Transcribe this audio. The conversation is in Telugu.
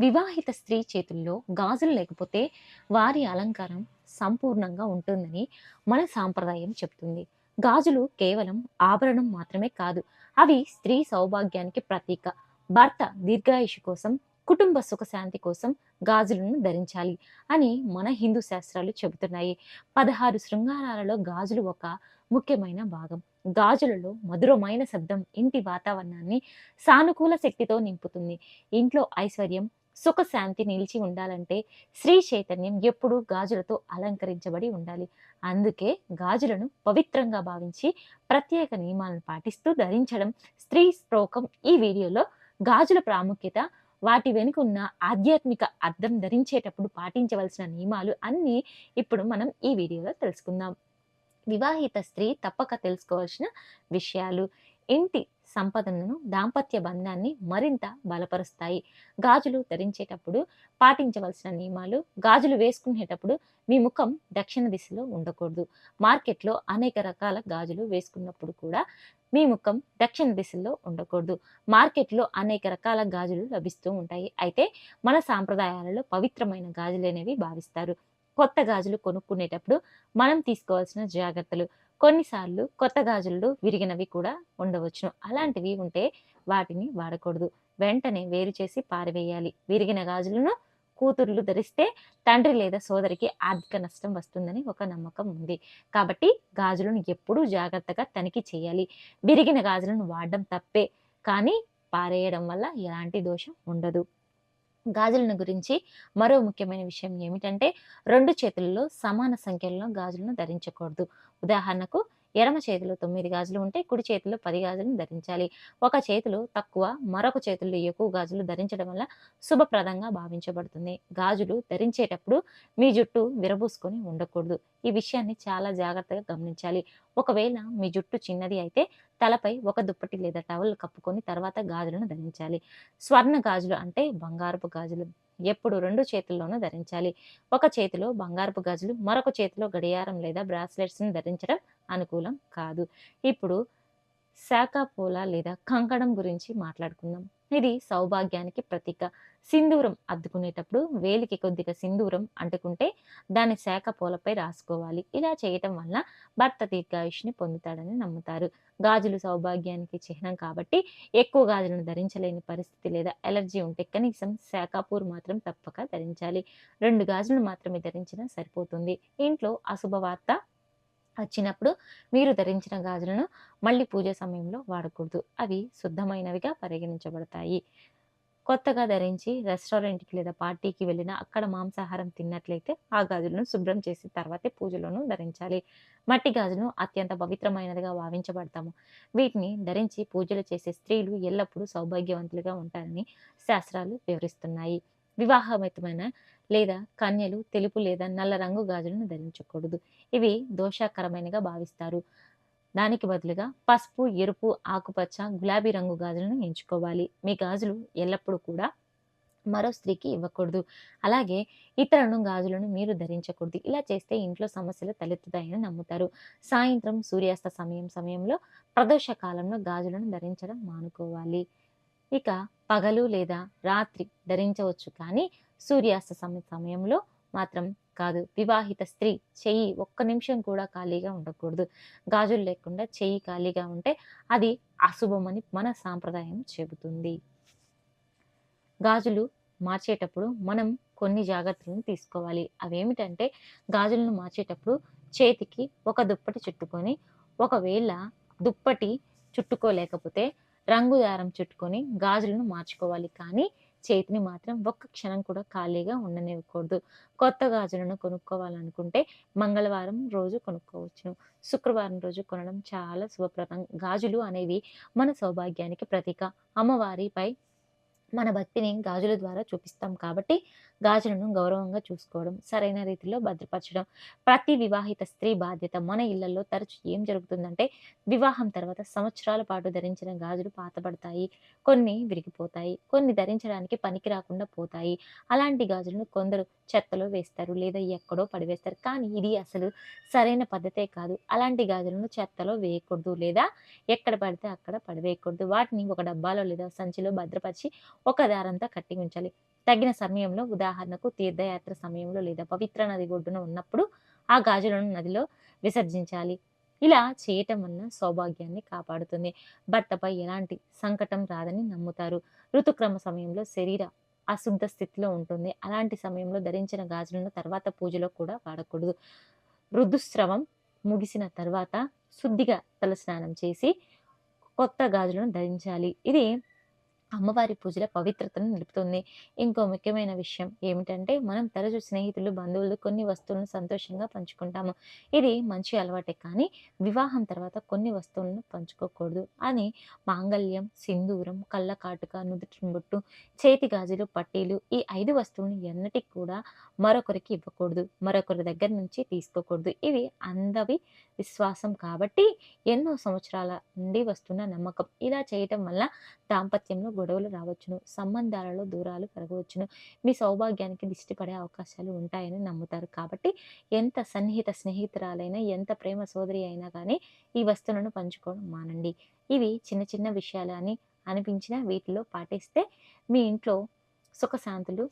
వివాహిత స్త్రీ చేతుల్లో గాజులు లేకపోతే వారి అలంకారం సంపూర్ణంగా ఉంటుందని మన సాంప్రదాయం చెప్తుంది. గాజులు కేవలం ఆభరణం మాత్రమే కాదు అవి స్త్రీ సౌభాగ్యానికి ప్రతీక. భర్త దీర్ఘాయుషు కోసం కుటుంబ సుఖశాంతి కోసం గాజులను ధరించాలి అని మన హిందూ శాస్త్రాలు చెబుతున్నాయి. పదహారు శృంగారాలలో గాజులు ఒక ముఖ్యమైన భాగం. గాజులలో మధురమైన శబ్దం ఇంటి వాతావరణాన్ని సానుకూల శక్తితో నింపుతుంది. ఇంట్లో ఐశ్వర్యం సుఖశాంతి నిలిచి ఉండాలంటే శ్రీ చైతన్యం ఎప్పుడూ గాజులతో అలంకరించబడి ఉండాలి. అందుకే గాజులను పవిత్రంగా భావించి ప్రత్యేక నియమాలను పాటిస్తూ ధరించడం స్త్రీ శ్లోకం ఈ వీడియోలో. గాజుల ప్రాముఖ్యత వాటి వెనుక ఉన్న ఆధ్యాత్మిక అర్థం ధరించేటప్పుడు పాటించవలసిన నియమాలు అన్నీ ఇప్పుడు మనం ఈ వీడియోలో తెలుసుకుందాం. వివాహిత స్త్రీ తప్పక తెలుసుకోవాల్సిన విషయాలు. ఇంటి సంపదను దాంపత్య బంధాన్ని మరింత బలపరుస్తాయి. గాజులు ధరించేటప్పుడు పాటించవలసిన నియమాలు గాజులు వేసుకునేటప్పుడు మీ ముఖం దక్షిణ దిశలో ఉండకూడదు. మార్కెట్లో అనేక రకాల గాజులు వేసుకున్నప్పుడు కూడా మీ ముఖం దక్షిణ దిశలో ఉండకూడదు. మార్కెట్లో అనేక రకాల గాజులు లభిస్తూ ఉంటాయి. అయితే మన సాంప్రదాయాలలో పవిత్రమైన గాజులు అనేవి భావిస్తారు. కొత్త గాజులు కొనుక్కునేటప్పుడు మనం తీసుకోవాల్సిన జాగ్రత్తలు. కొన్నిసార్లు కొత్త గాజులు విరిగినవి కూడా ఉండవచ్చును. అలాంటివి ఉంటే వాటిని వాడకూడదు. వెంటనే వేరు చేసి పారవేయాలి. విరిగిన గాజులను కూతుర్లు ధరిస్తే తండ్రి లేదా సోదరికి ఆర్థిక నష్టం వస్తుందని ఒక నమ్మకం ఉంది. కాబట్టి గాజులను ఎప్పుడూ జాగ్రత్తగా తనిఖీ చేయాలి. విరిగిన గాజులను వాడడం తప్పే. కానీ పారేయడం వల్ల ఎలాంటి దోషం ఉండదు. గాజులను గురించి మరో ముఖ్యమైన విషయం ఏమిటంటే రెండు చేతుల్లో సమాన సంఖ్యలో గాజులను ధరించకూడదు. ఉదాహరణకు ఎడమ చేతిలో తొమ్మిది గాజులు ఉంటే కుడి చేతిలో పది గాజులను ధరించాలి. ఒక చేతిలో తక్కువ మరొక చేతుల్లో ఎక్కువ గాజులు ధరించడం వల్ల శుభప్రదంగా భావించబడుతుంది. గాజులు ధరించేటప్పుడు మీ జుట్టు విరబూసుకొని ఉండకూడదు. ఈ విషయాన్ని చాలా జాగ్రత్తగా గమనించాలి. ఒకవేళ మీ జుట్టు చిన్నది అయితే తలపై ఒక దుప్పటి లేదా టవల్ కప్పుకొని తర్వాత గాజులను ధరించాలి. స్వర్ణ గాజులు అంటే బంగారపు గాజులు. ఎప్పుడు రెండు చేతుల్లోనూ ధరించాలి. ఒక చేతిలో బంగారపు గాజులు మరొక చేతిలో గడియారం లేదా బ్రాస్లెట్స్ని ధరించడం అనుకూలం కాదు. ఇప్పుడు శాఖపూల లేదా కంకణం గురించి మాట్లాడుకుందాం. ఇది సౌభాగ్యానికి ప్రతీక. సింధూరం అద్దుకునేటప్పుడు వేలికి కొద్దిగా సింధూరం అంటుకుంటే దాని శాఖ పూలపై రాసుకోవాలి. ఇలా చేయటం వల్ల భర్త దీర్ఘాయుష్ని పొందుతాడని నమ్ముతారు. గాజులు సౌభాగ్యానికి చిహ్నం కాబట్టి ఎక్కువ గాజులను ధరించలేని పరిస్థితి లేదా ఎలర్జీ ఉంటే కనీసం శాఖాపూర్ మాత్రం తప్పక ధరించాలి. రెండు గాజులు మాత్రమే ధరించినా సరిపోతుంది. ఇంట్లో అశుభవార్త వచ్చినప్పుడు మీరు ధరించిన గాజులను మళ్ళీ పూజ సమయంలో వాడకూడదు. అవి శుద్ధమైనవిగా పరిగణించబడతాయి. కొత్తగా ధరించి రెస్టారెంట్కి లేదా పార్టీకి వెళ్ళినా అక్కడ మాంసాహారం తిన్నట్లయితే ఆ గాజులను శుభ్రం చేసి తర్వాతే పూజలోనూ ధరించాలి. మట్టి గాజులను అత్యంత పవిత్రమైనదిగా భావించబడతాము. వీటిని ధరించి పూజలు చేసే స్త్రీలు ఎల్లప్పుడూ సౌభాగ్యవంతులుగా ఉంటారని శాస్త్రాలు వివరిస్తున్నాయి. వివాహమితమైన లేదా కన్యలు తెలుపు లేదా నల్ల రంగు గాజులను ధరించకూడదు. ఇవి దోషకరమైనగా భావిస్తారు. దానికి బదులుగా పసుపు ఎరుపు ఆకుపచ్చ గులాబీ రంగు గాజులను ఎంచుకోవాలి. మీ గాజులు ఎల్లప్పుడూ కూడా మరో స్త్రీకి ఇవ్వకూడదు. అలాగే ఇతరులను గాజులను మీరు ధరించకూడదు. ఇలా చేస్తే ఇంట్లో సమస్యలు తలెత్తుతాయని నమ్ముతారు. సాయంత్రం సూర్యాస్త సమయం సమయంలో ప్రదోష కాలంలో గాజులను ధరించడం మానుకోవాలి. ఇక పగలు లేదా రాత్రి ధరించవచ్చు కానీ సూర్యాస్త సమయంలో మాత్రం కాదు. వివాహిత స్త్రీ చెయ్యి ఒక్క నిమిషం కూడా ఖాళీగా ఉండకూడదు. గాజులు లేకుండా చెయ్యి ఖాళీగా ఉంటే అది అశుభమని మన సాంప్రదాయం చెబుతుంది. గాజులు మార్చేటప్పుడు మనం కొన్ని జాగ్రత్తలను తీసుకోవాలి. అవేమిటంటే గాజులను మార్చేటప్పుడు చేతికి ఒక దుప్పటి చుట్టుకొని ఒకవేళ దుప్పటి చుట్టుకోలేకపోతే రంగు దారం చుట్టుకొని గాజులను మార్చుకోవాలి. కానీ చేతిని మాత్రం ఒక్క క్షణం కూడా ఖాళీగా ఉండనివ్వకూడదు. కొత్త గాజులను కొనుక్కోవాలనుకుంటే మంగళవారం రోజు కొనుక్కోవచ్చును. శుక్రవారం రోజు కొనడం చాలా శుభప్రదం. గాజులు అనేవి మన సౌభాగ్యానికి ప్రతీక. అమ్మవారిపై మన భక్తిని గాజుల ద్వారా చూపిస్తాం కాబట్టి గాజులను గౌరవంగా చూసుకోవడం సరైన రీతిలో భద్రపరచడం ప్రతి వివాహిత స్త్రీ బాధ్యత మన ఇళ్ళలో తరచు ఏం జరుగుతుందంటే వివాహం తర్వాత సంవత్సరాల పాటు ధరించిన గాజులు పాతబడతాయి కొన్ని విరిగిపోతాయి కొన్ని ధరించడానికి పనికి రాకుండా పోతాయి. అలాంటి గాజులను కొందరు చెత్తలో వేస్తారు లేదా ఎక్కడో పడివేస్తారు. కానీ ఇది అసలు సరైన పద్ధతే కాదు. అలాంటి గాజులను చెత్తలో వేయకూడదు లేదా ఎక్కడ పడితే అక్కడ పడివేయకూడదు. వాటిని ఒక డబ్బాలో లేదా సంచిలో భద్రపరిచి ఒక దారంతా కట్టి ఉంచాలి తగిన సమయంలో ఉదాహరణకు తీర్థయాత్ర సమయంలో లేదా పవిత్ర నది ఒడ్డున ఉన్నప్పుడు ఆ గాజులను నదిలో విసర్జించాలి. ఇలా చేయటం వలన సౌభాగ్యాన్ని కాపాడుతుంది. భర్తపై ఎలాంటి సంకటం రాదని నమ్ముతారు. ఋతుక్రమ సమయంలో శరీర అశుద్ధ స్థితిలో ఉంటుంది. అలాంటి సమయంలో ధరించిన గాజులను తర్వాత పూజలో కూడా వాడకూడదు. ఋతుస్రవం ముగిసిన తర్వాత శుద్ధిగా తలస్నానం చేసి కొత్త గాజులను ధరించాలి. ఇది అమ్మవారి పూజల పవిత్రతను నిలుపుతుంది. ఇంకో ముఖ్యమైన విషయం ఏమిటంటే మనం తరచు స్నేహితులు బంధువులు కొన్ని వస్తువులను సంతోషంగా పంచుకుంటాము. ఇది మంచి అలవాటే కానీ వివాహం తర్వాత కొన్ని వస్తువులను పంచుకోకూడదు అని మాంగళ్యం సింధూరం కళ్ళ కాటుక నుదుటి బొట్టు చేతి గాజులు పట్టీలు ఈ ఐదు వస్తువులను ఎన్నటికి కూడా మరొకరికి ఇవ్వకూడదు. మరొకరి దగ్గర నుంచి తీసుకోకూడదు. ఇవి అందవి విశ్వాసం కాబట్టి ఎన్నో సంవత్సరాల నుండి వస్తున్న నమ్మకం. ఇలా చేయటం వల్ల దాంపత్యంలో గొడవలు రావచ్చును సంబంధాలలో దూరాలు పెరగవచ్చును మీ సౌభాగ్యానికి దిష్టి పడే అవకాశాలు ఉంటాయని నమ్ముతారు. కాబట్టి ఎంత సన్నిహిత స్నేహితురాలైనా ఎంత ప్రేమ సోదరి అయినా కానీ ఈ వస్తువులను పంచుకోవడం మానండి. ఇవి చిన్న చిన్న విషయాలు అని అనిపించిన వీటిలో పాటిస్తే మీ ఇంట్లో సుఖశాంతులు